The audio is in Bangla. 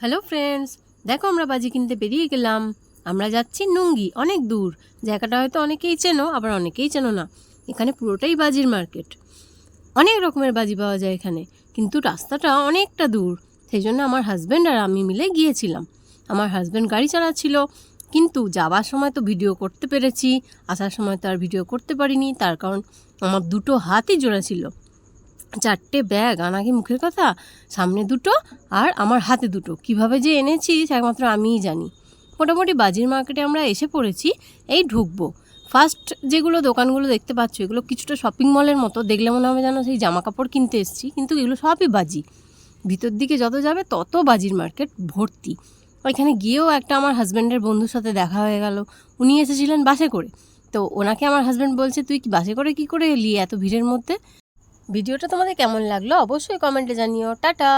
হ্যালো ফ্রেন্ডস দেখো, আমরা বাজি কিনতে বেরিয়ে গেলাম। আমরা যাচ্ছি নুঙ্গি, অনেক দূর। জায়গাটা হয়তো অনেকেই চেনো, আবার অনেকেই চেনো না। এখানে পুরোটাই বাজির মার্কেট। অনেক রকমের বাজি পাওয়া যায় এখানে, কিন্তু রাস্তাটা অনেকটা দূর। সেই জন্য আমার হাজব্যান্ড আর আমি মিলে গিয়েছিলাম। আমার হাজব্যান্ড গাড়ি চালাচ্ছিল, কিন্তু যাওয়ার সময় তো ভিডিও করতে পেরেছি। আসার সময় তো আর ভিডিও করতে পারিনি, তার কারণ আমার দুটো হাতই জোড়া ছিল। চারটে ব্যাগ, আনা কি মুখের কথা? সামনে দুটো আর আমার হাতে দুটো। কীভাবে যে এনেছি, একমাত্র আমিই জানি। মোটামুটি বাজির মার্কেটে আমরা এসে পড়েছি, এই ঢুকবো। ফার্স্ট যেগুলো দোকানগুলো দেখতে পাচ্ছ, এগুলো কিছুটা শপিং মলের মতো। দেখলে মনে হবে যেন সেই জামা কাপড় কিনতে এসেছি, কিন্তু এগুলো সবই বাজি। ভিতর দিকে যত যাবে, তত বাজির মার্কেট ভর্তি। ওইখানে গিয়েও একটা আমার হাজব্যান্ডের বন্ধুর সাথে দেখা হয়ে গেল। উনি এসেছিলেন বাসে করে। তো ওনাকে আমার হাজব্যান্ড বলছে, তুই কি বাসে করে কি করে এলি এত ভিড়ের মধ্যে? ভিডিওটা তোমাদের কেমন লাগল অবশ্যই কমেন্টে জানিও। টাটা!